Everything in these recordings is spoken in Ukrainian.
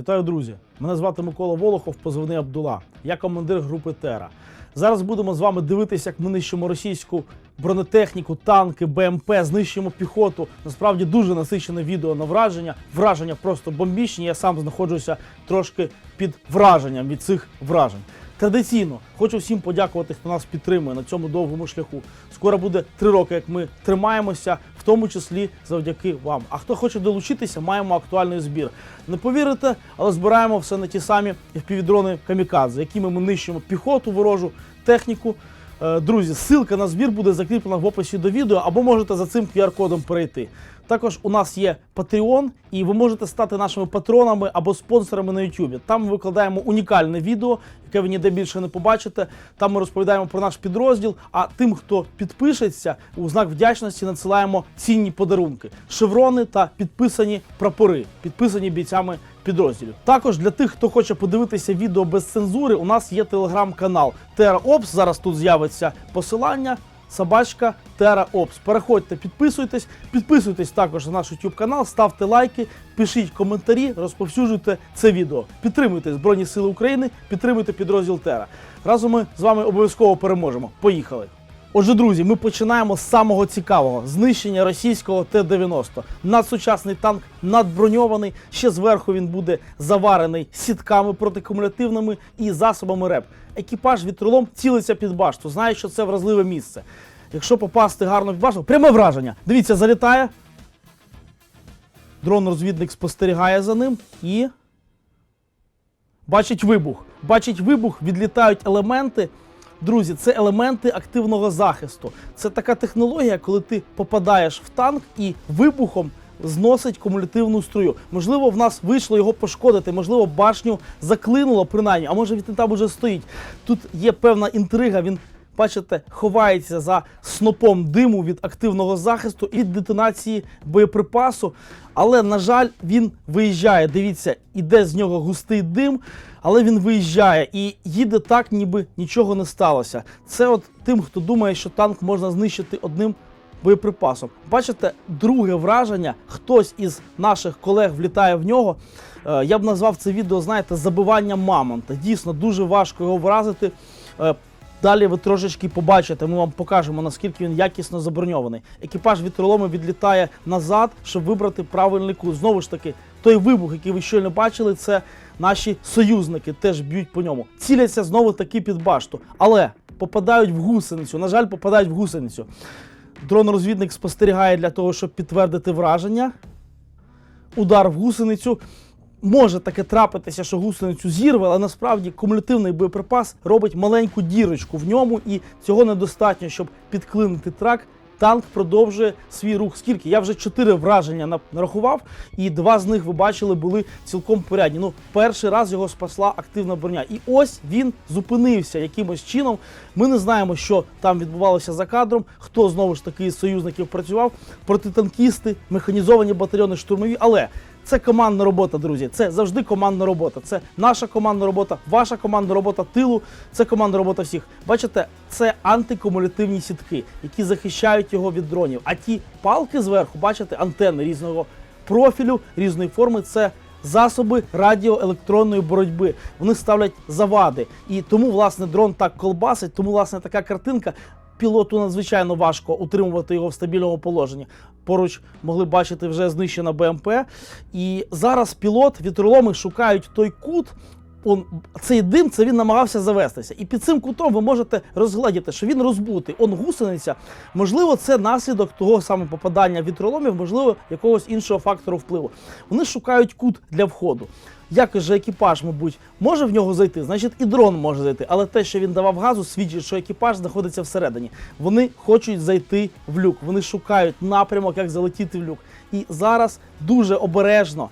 Вітаю, друзі! Мене звати Микола Волохов, позивний Абдула. Я командир групи Тера. Зараз будемо з вами дивитися, як ми нищимо російську бронетехніку, танки, БМП, знищуємо піхоту. Насправді дуже насичене відео на враження. Враження просто бомбічні. Я сам знаходжуся трошки під враженням від цих вражень. Традиційно хочу всім подякувати, хто нас підтримує на цьому довгому шляху. Скоро буде три роки, як ми тримаємося, тому числі завдяки вам. А хто хоче долучитися, маємо актуальний збір. Не повірите, але збираємо все на ті самі впівдрони камікадзе, якими ми нищимо піхоту, ворожу техніку. Е, Друзі, ссылка на збір буде закріплена в описі до відео, або можете за цим QR-кодом перейти. Також у нас є Patreon, і ви можете стати нашими патронами або спонсорами на YouTube. Там ми викладаємо унікальне відео, яке ви ніде більше не побачите. Там ми розповідаємо про наш підрозділ. А тим, хто підпишеться, у знак вдячності надсилаємо цінні подарунки, шеврони та підписані прапори, підписані бійцями підрозділів. Також для тих, хто хоче подивитися відео без цензури, у нас є телеграм-канал TerraOps. Зараз тут з'явиться посилання. Собачка TerraOps. Переходьте, підписуйтесь, підписуйтесь також на наш YouTube канал, ставте лайки, пишіть коментарі, розповсюджуйте це відео. Підтримуйте Збройні Сили України, підтримуйте підрозділ Тера. Разом ми з вами обов'язково переможемо. Поїхали! Отже, друзі, ми починаємо з самого цікавого знищення російського Т-90. Надсучасний танк, надброньований. Ще зверху він буде заварений сітками протикумулятивними і засобами РЕП. Екіпаж вітролом цілиться під башту, знає, що це вразливе місце. Якщо попасти гарно під башту, пряме враження. Дивіться, залітає. Дрон-розвідник спостерігає за ним і бачить вибух. Бачить вибух, відлітають елементи. Друзі, це елементи активного захисту. Це така технологія, коли ти попадаєш в танк і вибухом зносить кумулятивну струю. Можливо, в нас вийшло його пошкодити, можливо, башню заклинуло принаймні, а може він там уже стоїть. Тут є певна інтрига. Він бачите, ховається за снопом диму від активного захисту і детонації боєприпасу. Але, на жаль, він виїжджає. Дивіться, іде з нього густий дим, але він виїжджає і їде так, ніби нічого не сталося. Це от тим, хто думає, що танк можна знищити одним боєприпасом. Бачите, друге враження, хтось із наших колег влітає в нього. Е, Я б назвав це відео, знаєте, забивання мамонта. Дійсно, дуже важко його вразити. Е, Далі ви трошечки побачите, ми вам покажемо, наскільки він якісно заброньований. Екіпаж вітроломи відлітає назад, щоб вибрати правильний курс. Знову ж таки, той вибух, який ви щойно бачили, це наші союзники теж б'ють по ньому. Ціляться знову таки під башту, але попадають в гусеницю. На жаль, попадають в гусеницю. Дрон-розвідник спостерігає для того, щоб підтвердити враження. Удар в гусеницю. Може таке трапитися, що гусеницю зірве, але насправді кумулятивний боєприпас робить маленьку дірочку в ньому, і цього недостатньо, щоб підклинити трак. Танк продовжує свій рух. Скільки? Я вже чотири враження нарахував, і два з них ви бачили були цілком порядні. Ну, перший раз його спасла активна броня. І ось він зупинився якимось чином. Ми не знаємо, що там відбувалося за кадром, хто знову ж таки з союзників працював, протитанкісти, механізовані батальйони штурмові. Але це командна робота, друзі. Це завжди командна робота. Це наша командна робота, ваша командна робота тилу, це командна робота всіх. Бачите, це антикумулятивні сітки, які захищають його від дронів. А ті палки зверху, бачите, антени різного профілю, різної форми. Це засоби радіоелектронної боротьби. Вони ставлять завади. І тому, власне, дрон так колбасить, тому, власне, така картинка. Пілоту надзвичайно важко утримувати його в стабільному положенні. Поруч могли бачити вже знищена БМП. І зараз пілот, вітроломи шукають той кут. Он, цей дим це він намагався завестися. І під цим кутом ви можете розгледіти, що він розбутий. Он гусениця. Можливо, це наслідок того самого попадання вітроломів, можливо, якогось іншого фактору впливу. Вони шукають кут для входу. Як же екіпаж, мабуть, може в нього зайти, значить і дрон може зайти. Але те, що він давав газу, свідчить, що екіпаж знаходиться всередині. Вони хочуть зайти в люк. Вони шукають напрямок, як залетіти в люк. І зараз дуже обережно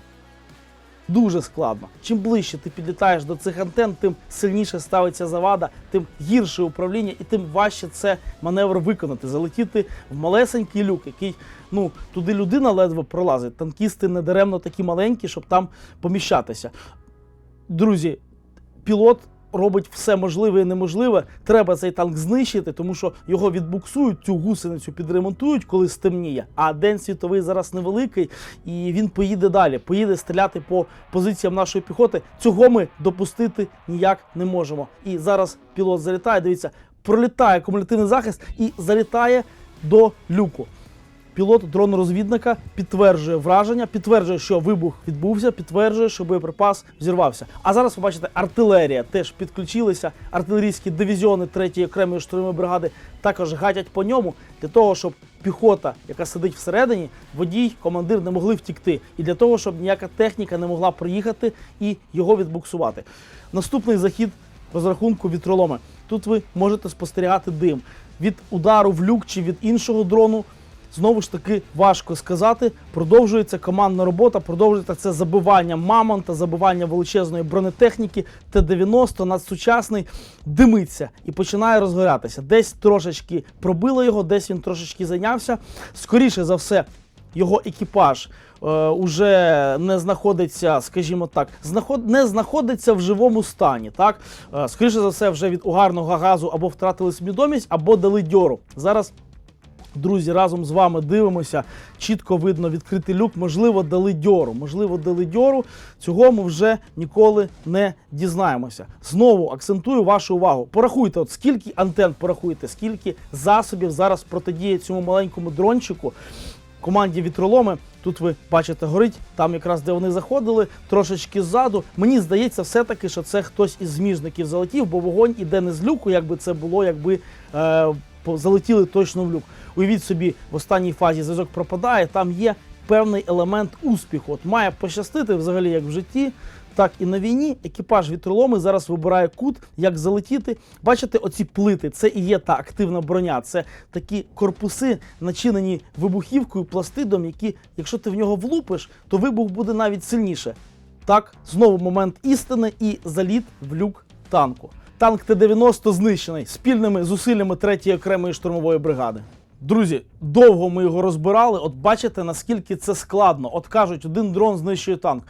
дуже складно. Чим ближче ти підлітаєш до цих антен, тим сильніше ставиться завада, тим гірше управління і тим важче це маневр виконати, залетіти в малесенький люк, який ну туди людина ледве пролазить. Танкісти недаремно такі маленькі, щоб там поміщатися. Друзі, пілот робить все можливе і неможливе. Треба цей танк знищити, тому що його відбуксують, цю гусеницю підремонтують, коли стемніє. А день світовий зараз невеликий, і він поїде далі. Поїде стріляти по позиціям нашої піхоти. Цього ми допустити ніяк не можемо. І зараз пілот залітає. Дивіться, пролітає кумулятивний захист і залітає до люку. Пілот дрон-розвідника підтверджує враження, підтверджує, що вибух відбувся, підтверджує, що боєприпас взірвався. А зараз ви бачите, артилерія теж підключилися. Артилерійські дивізіони 3-ї окремої штурмової бригади також гатять по ньому для того, щоб піхота, яка сидить всередині, водій, командир не могли втікти, і для того, щоб ніяка техніка не могла приїхати і його відбуксувати. Наступний захід розрахунку вітроломи. Тут ви можете спостерігати дим від удару в люк чи від іншого дрону. Знову ж таки важко сказати. Продовжується командна робота, продовжується це забивання мамонта, забивання величезної бронетехніки. Т-90 надсучасний димиться і починає розгорятися. Десь трошечки пробило його, десь він трошечки зайнявся. Скоріше за все, його екіпаж е, уже не знаходиться, скажімо так, знаход... не знаходиться в живому стані. Так, е, скоріше за все, вже від угарного газу або втратили свідомість, або дали дьору. Зараз. Друзі, разом з вами дивимося. Чітко видно відкритий люк. Можливо, дали дьору. Можливо, дали дьору. Цього ми вже ніколи не дізнаємося. Знову акцентую вашу увагу. Порахуйте, от скільки антен порахуйте, скільки засобів зараз протидіє цьому маленькому дрончику. Команді вітроломи. Тут ви бачите, горить, там якраз де вони заходили, трошечки ззаду. Мені здається, все-таки, що це хтось із зміжників залетів, бо вогонь іде не з люку, якби це було, якби е, залетіли точно в люк. Уявіть собі, в останній фазі зв'язок пропадає, там є певний елемент успіху. От має пощастити взагалі як в житті, так і на війні. Екіпаж вітроломи зараз вибирає кут, як залетіти. Бачите, оці плити, це і є та активна броня. Це такі корпуси, начинені вибухівкою, пластидом, які, якщо ти в нього влупиш, то вибух буде навіть сильніше. Так, знову момент істини і заліт в люк танку. Танк Т-90 знищений спільними зусиллями 3-ї окремої штурмової бригади. Друзі, довго ми його розбирали. От бачите, наскільки це складно. От кажуть, один дрон знищує танк.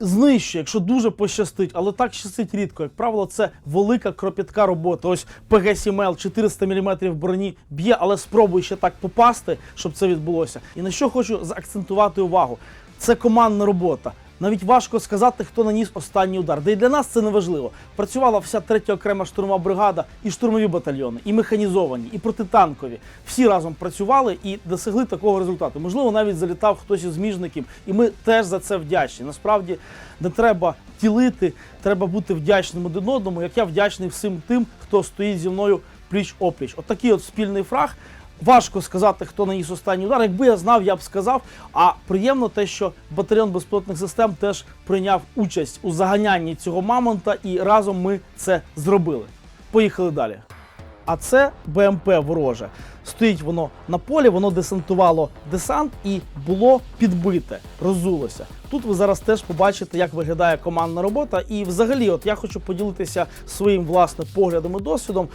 Знищує, якщо дуже пощастить, але так щастить рідко. Як правило, це велика кропітка робота. Ось ПГ-7Л 400 мм броні б'є, але спробуй ще так попасти, щоб це відбулося. І на що хочу заакцентувати увагу: це командна робота. Навіть важко сказати, хто наніс останній удар. Де і для нас це не важливо. Працювала вся третя окрема штурмова бригада, і штурмові батальйони, і механізовані, і протитанкові. Всі разом працювали і досягли такого результату. Можливо, навіть залітав хтось із зміжників, і ми теж за це вдячні. Насправді не треба тілити, треба бути вдячним один одному. Як я вдячний всім тим, хто стоїть зі мною пліч опліч. От от спільний фраг. Важко сказати, хто наніс останній удар. Якби я знав, я б сказав. А приємно те, що батальйон безпілотних систем теж прийняв участь у заганянні цього мамонта, і разом ми це зробили. Поїхали далі. А це БМП вороже. Стоїть воно на полі, воно десантувало десант і було підбите, розулося. Тут ви зараз теж побачите, як виглядає командна робота. І взагалі, от я хочу поділитися своїм власне поглядом і досвідом.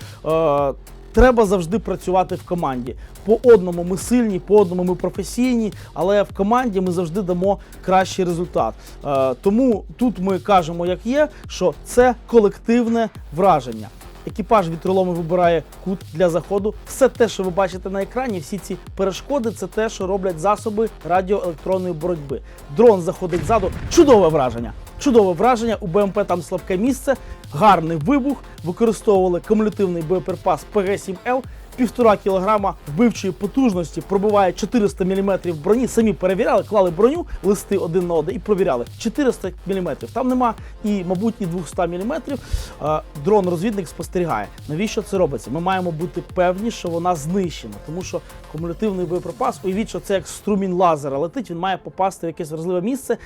Треба завжди працювати в команді. По одному ми сильні, по одному ми професійні, але в команді ми завжди дамо кращий результат. Е, тому тут ми кажемо, як є, що це колективне враження. Екіпаж вітроломи вибирає кут для заходу. Все те, що ви бачите на екрані, всі ці перешкоди, це те, що роблять засоби радіоелектронної боротьби. Дрон заходить ззаду. Чудове враження. Чудове враження. У БМП там слабке місце, гарний вибух. Використовували кумулятивний боєприпас ПГ-7Л. Півтора кілограма вбивчої потужності пробиває 400 мм броні. Самі перевіряли, клали броню, листи один на один і провіряли 400 мм. Там нема і, мабуть, і 200 мм. Дрон-розвідник спостерігає. Навіщо це робиться? Ми маємо бути певні, що вона знищена, тому що кумулятивний боєприпас, уявіть, що це як струмінь лазера летить, він має попасти в якесь вразливе місце.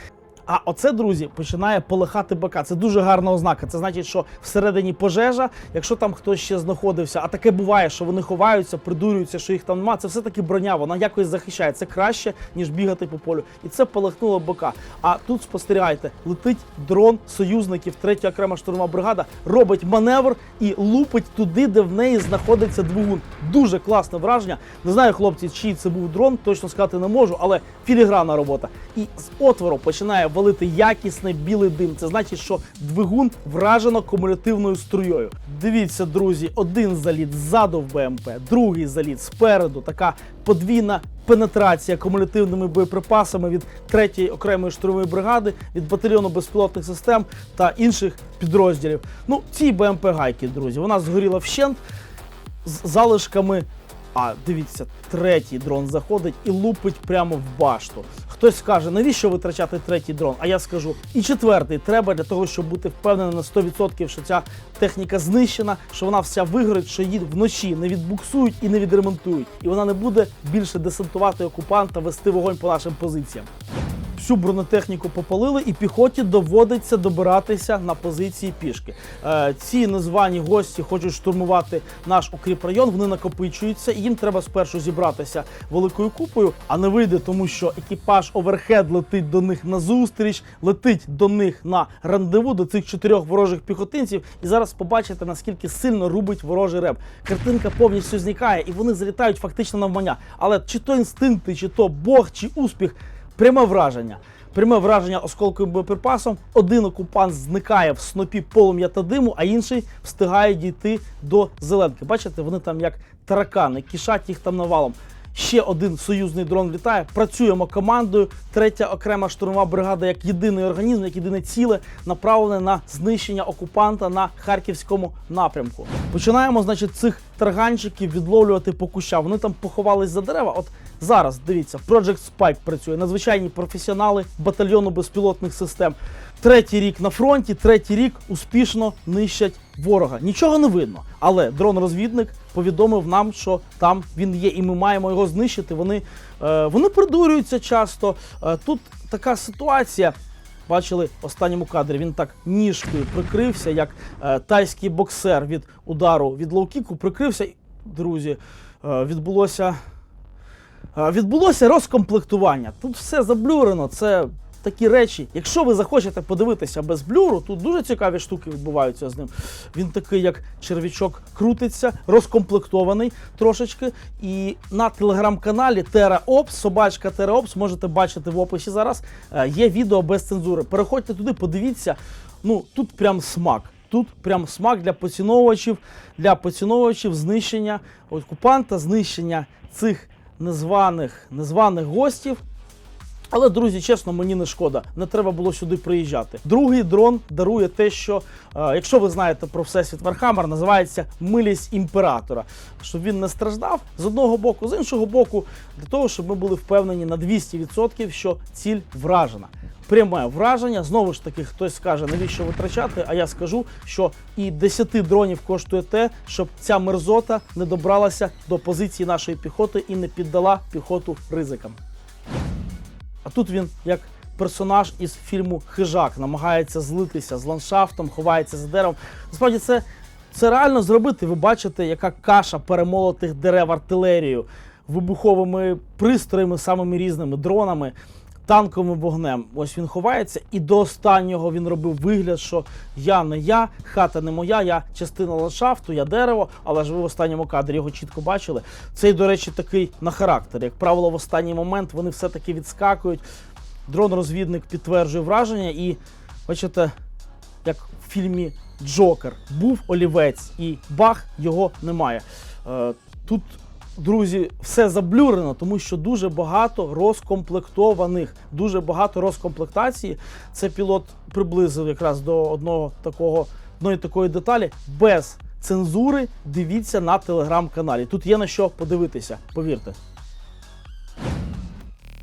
А оце, друзі, починає полихати БК. Це дуже гарна ознака. Це значить, що всередині пожежа, якщо там хтось ще знаходився, а таке буває, що вони ховаються, придурюються, що їх там нема. Це все-таки броня, вона якось захищає. Це краще, ніж бігати по полю. І це полихнуло БК. А тут спостерігайте, летить дрон союзників, третя окрема штурмова бригада, робить маневр і лупить туди, де в неї знаходиться двигун. Дуже класне враження. Не знаю, хлопці, чий це був дрон, точно сказати не можу, але філігранна робота. І з отвору починає валити якісний білий дим. Це значить, що двигун вражено кумулятивною струєю. Дивіться, друзі, один заліт ззаду в БМП, другий заліт спереду. Така подвійна пенетрація кумулятивними боєприпасами від 3-ї окремої штурмової бригади, від батальйону безпілотних систем та інших підрозділів. Ну, ці БМП гайки, друзі, вона згоріла вщент з залишками. А дивіться, третій дрон заходить і лупить прямо в башту. Хтось скаже, навіщо витрачати третій дрон? А я скажу, і четвертий треба для того, щоб бути впевненим на 100%, що ця техніка знищена, що вона вся вигорить, що її вночі не відбуксують і не відремонтують. І вона не буде більше десантувати окупанта, вести вогонь по нашим позиціям. Всю бронетехніку попалили, і піхоті доводиться добиратися на позиції пішки. Е, ці незвані гості хочуть штурмувати наш укріпрайон. Вони накопичуються, і їм треба спершу зібратися великою купою, а не вийде, тому що екіпаж оверхед летить до них на зустріч, летить до них на рандеву до цих чотирьох ворожих піхотинців. І зараз побачите наскільки сильно рубить ворожий реп. Картинка повністю зникає, і вони залітають фактично навмання. Але чи то інстинкти, чи то Бог, чи успіх. Пряме враження. Пряме враження осколковим боєприпасом. Один окупант зникає в снопі полум'я та диму, а інший встигає дійти до зеленки. Бачите, вони там як таракани, кишать їх там навалом. Ще один союзний дрон літає. Працюємо командою. Третя окрема штурмова бригада як єдиний організм, як єдине ціле, направлене на знищення окупанта на харківському напрямку. Починаємо, значить, цих тарганчиків відловлювати по кущам. Вони там поховались за дерева. От зараз дивіться, Project Spike працює. Надзвичайні професіонали батальйону безпілотних систем. Третій рік на фронті, третій рік успішно нищать ворога. Нічого не видно. Але дрон-розвідник повідомив нам, що там він є, і ми маємо його знищити. Вони, е, вони придурюються часто. Е, тут така ситуація. Бачили в останньому кадрі, він так ніжкою прикрився, як е, тайський боксер від удару від лоу-кіку прикрився. Друзі, е, відбулося, е, відбулося розкомплектування. Тут все заблюрено. Це такі речі. Якщо ви захочете подивитися без блюру, тут дуже цікаві штуки відбуваються з ним. Він такий, як червячок, крутиться, розкомплектований трошечки. І на телеграм-каналі TerraOps, собачка TerraOps, можете бачити в описі зараз. е, Є відео без цензури. Переходьте туди, подивіться. Ну тут прям смак. Тут прям смак для поціновувачів, для поціновувачів знищення окупанта, знищення цих незваних, незваних гостів. Але, друзі, чесно, мені не шкода. Не треба було сюди приїжджати. Другий дрон дарує те, що, е, якщо ви знаєте про всесвіт Вархаммер, називається милість імператора. Щоб він не страждав з одного боку, з іншого боку, для того, щоб ми були впевнені на 200%, що ціль вражена. Пряме враження, знову ж таки, хтось скаже, навіщо витрачати, а я скажу, що і 10 дронів коштує те, щоб ця мерзота не добралася до позиції нашої піхоти і не піддала піхоту ризикам. А тут він як персонаж із фільму Хижак намагається злитися з ландшафтом, ховається за деревом. Насправді це, це реально зробити. Ви бачите, яка каша перемолотих дерев артилерією, вибуховими пристроями, самими різними дронами. Танковим вогнем. Ось він ховається, і до останнього він робив вигляд, що я не я, хата не моя, я частина ландшафту, я дерево, але ж ви в останньому кадрі його чітко бачили. Цей, до речі, такий на характер. Як правило, в останній момент вони все-таки відскакують. Дрон-розвідник підтверджує враження, і бачите, як в фільмі Джокер був олівець, і бах, його немає. Е, тут Друзі, все заблюрено, тому що дуже багато розкомплектованих, дуже багато розкомплектації. Це пілот приблизив якраз до одного такого одної такої деталі без цензури. Дивіться на телеграм-каналі. Тут є на що подивитися, повірте.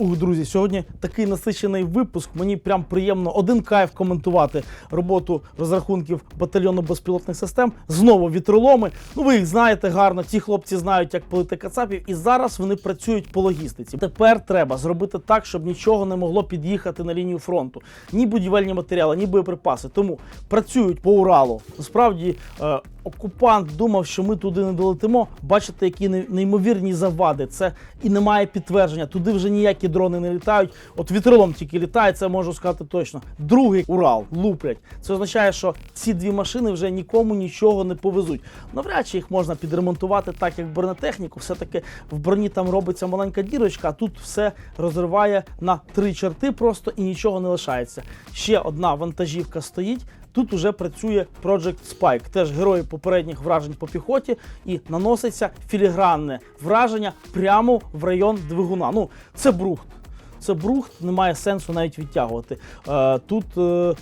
Ух, друзі, сьогодні такий насичений випуск. Мені прям приємно один кайф коментувати роботу розрахунків батальйону безпілотних систем. Знову вітроломи. Ну ви їх знаєте гарно. Ці хлопці знають, як полити кацапів, і зараз вони працюють по логістиці. Тепер треба зробити так, щоб нічого не могло під'їхати на лінію фронту. Ні будівельні матеріали, ні боєприпаси. Тому працюють по Уралу. Насправді. Е, Окупант думав, що ми туди не долетимо. Бачите, які неймовірні завади. Це і немає підтвердження. Туди вже ніякі дрони не літають. От вітрилом тільки літає, це можу сказати точно. Другий Урал луплять. Це означає, що ці дві машини вже нікому нічого не повезуть. Навряд чи їх можна підремонтувати так, як бронетехніку. Все-таки в броні там робиться маленька дірочка, а тут все розриває на три черти просто і нічого не лишається. Ще одна вантажівка стоїть. Тут уже працює Project Spike, теж герої попередніх вражень по піхоті, і наноситься філігранне враження прямо в район двигуна. Ну, це брухт. Це брухт, немає сенсу навіть відтягувати. Е, тут е,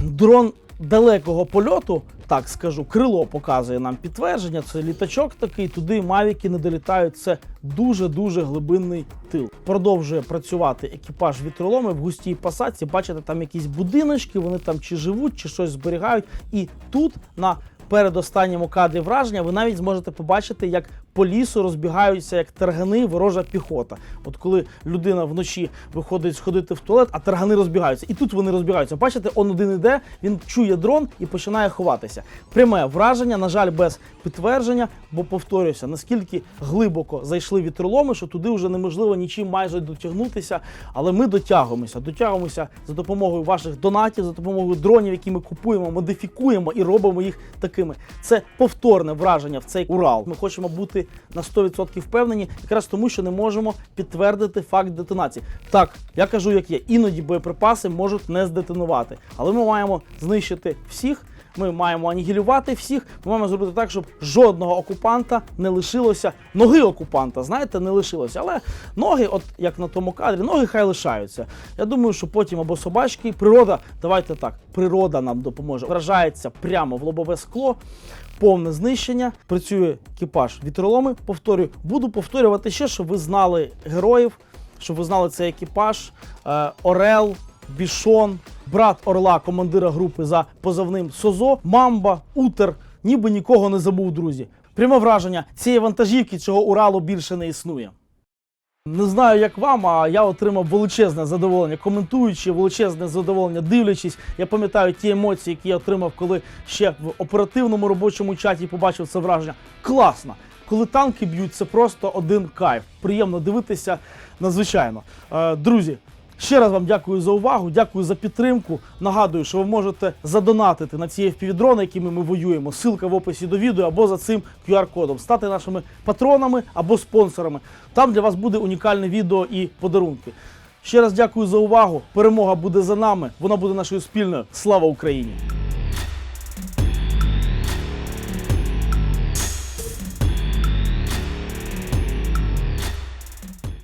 дрон далекого польоту, так скажу, крило показує нам підтвердження. Це літачок такий, туди мавіки не долітають. Це дуже-дуже глибинний тил. Продовжує працювати екіпаж вітроломи в густій пасаці. Бачите, там якісь будиночки, вони там чи живуть, чи щось зберігають. І тут на передостанньому кадрі враження ви навіть зможете побачити, як по лісу розбігаються як таргани ворожа піхота. От коли людина вночі виходить сходити в туалет, а таргани розбігаються. І тут вони розбігаються. Бачите, он один іде, він чує дрон і починає ховатися. Пряме враження, на жаль, без підтвердження, бо повторюся, наскільки глибоко зайшли вітроломи, що туди вже неможливо нічим майже дотягнутися. Але ми дотягуємося, дотягуємося за допомогою ваших донатів, за допомогою дронів, які ми купуємо, модифікуємо і робимо їх такими. Це повторне враження в цей Урал. Ми хочемо бути на 100% впевнені, якраз тому, що не можемо підтвердити факт детонації. Так, я кажу, як є, іноді боєприпаси можуть не здетонувати, але ми маємо знищити всіх. Ми маємо анігілювати всіх. Ми маємо зробити так, щоб жодного окупанта не лишилося. Ноги окупанта, знаєте, не лишилося. Але ноги, от як на тому кадрі, ноги хай лишаються. Я думаю, що потім або собачки, природа, давайте так, природа нам допоможе. Вражається прямо в лобове скло. Повне знищення, працює екіпаж вітроломи. Повторюю, буду повторювати ще, щоб ви знали героїв, щоб ви знали цей екіпаж, Е, Орел, Бішон, брат Орла, командира групи за позивним Созо, Мамба, Утер. Ніби нікого не забув, друзі. Пряме враження цієї вантажівки цього Уралу більше не існує. Не знаю, як вам, а я отримав величезне задоволення, коментуючи, величезне задоволення, дивлячись. Я пам'ятаю ті емоції, які я отримав, коли ще в оперативному робочому чаті побачив це враження. Класно! Коли танки б'ють, це просто один кайф. Приємно дивитися надзвичайно. Е, друзі, ще раз вам дякую за увагу, дякую за підтримку. Нагадую, що ви можете задонатити на ці FPV-дрони, якими ми воюємо. Силка в описі до відео або за цим QR-кодом. Стати нашими патронами або спонсорами. Там для вас буде унікальне відео і подарунки. Ще раз дякую за увагу. Перемога буде за нами. Вона буде нашою спільною. Слава Україні!